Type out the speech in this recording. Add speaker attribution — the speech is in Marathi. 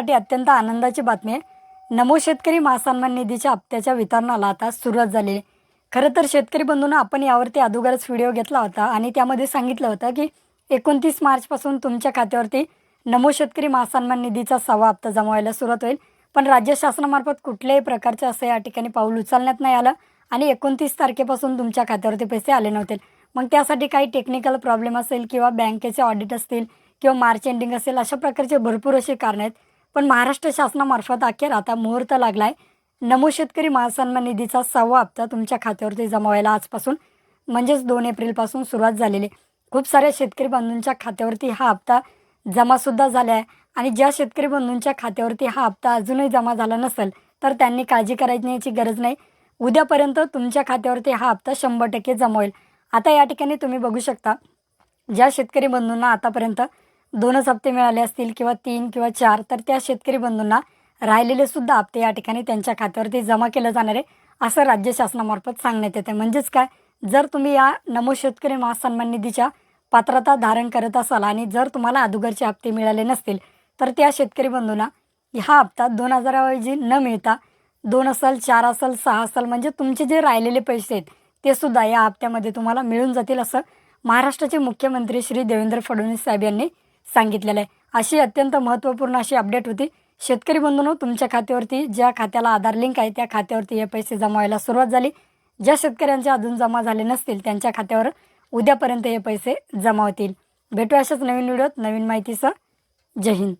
Speaker 1: शेतकऱ्यांसाठी अत्यंत आनंदाची बातमी आहे. नमो शेतकरी महासन्मान निधीच्या हप्त्याच्या वितरणाला आता सुरुवात झाली आहे. खरं तर शेतकरी बंधूंना आपण यावरती अगोदरच व्हिडिओ घेतला होता आणि त्यामध्ये सांगितलं होतं की एकोणतीस मार्चपासून तुमच्या खात्यावरती नमो शेतकरी महासन्मान निधीचा सहावा हप्ता जमा व्हायला सुरुवात होईल. पण राज्य शासनामार्फत कुठल्याही प्रकारचे असं या ठिकाणी पाऊल उचलण्यात नाही आलं आणि एकोणतीस तारखेपासून तुमच्या खात्यावरती पैसे आले नव्हते. मग त्यासाठी काही टेक्निकल प्रॉब्लेम असेल किंवा बँकेचे ऑडिट असतील किंवा मार्च एंडिंग असेल अशा प्रकारचे भरपूर असे कारणं आहेत. पण महाराष्ट्र शासनामार्फत अखेर आता मुहूर्त लागला आहे नमो शेतकरी महासन्मान निधीचा सहावा हप्ता तुमच्या खात्यावरती जमा व्हायला आजपासून म्हणजेच दोन एप्रिलपासून सुरुवात झालेली आहे. खूप साऱ्या शेतकरी बंधूंच्या खात्यावरती हा हप्ता जमासुद्धा झाला आहे आणि ज्या शेतकरी बंधूंच्या खात्यावरती हा हप्ता अजूनही जमा झाला नसेल तर त्यांनी काळजी करायची गरज नाही. उद्यापर्यंत तुमच्या खात्यावरती हा हप्ता शंभर टक्के जमा होईल. आता या ठिकाणी तुम्ही बघू शकता ज्या शेतकरी बंधूंना आतापर्यंत दोनच हप्ते मिळाले असतील किंवा तीन किंवा चार तर त्या शेतकरी बंधूंना राहिलेले सुद्धा हप्ते या ठिकाणी त्यांच्या खात्यावरती जमा केलं जाणार आहे असं राज्य शासनामार्फत सांगण्यात येतं म्हणजेच काय? जर तुम्ही या नमो शेतकरी महासन्मान निधीच्या पात्रता धारण करत असाल आणि जर तुम्हाला अदुगरचे हप्ते मिळाले नसतील तर त्या शेतकरी बंधूंना हा हप्ता दोन हजाराऐवजी न मिळता दोन असल चार असेल सहा असेल म्हणजे तुमचे जे राहिलेले पैसे आहेत ते सुद्धा या हप्त्यामध्ये तुम्हाला मिळून जातील असं महाराष्ट्राचे मुख्यमंत्री श्री देवेंद्र फडणवीस साहेब यांनी सांगितलेलं आहे. अशी अत्यंत महत्त्वपूर्ण अशी अपडेट होती. शेतकरी बंधूंनो तुमच्या खात्यावरती ज्या खात्याला आधार लिंक आहे त्या खात्यावरती हे पैसे जमा व्हायला सुरुवात झाली. ज्या शेतकऱ्यांचे अजून जमा झाले नसतील त्यांच्या खात्यावर उद्यापर्यंत हे पैसे जमा होतील. भेटू अशाच नवीन व्हिडिओत. नवीन माहितीसह जय हिंद.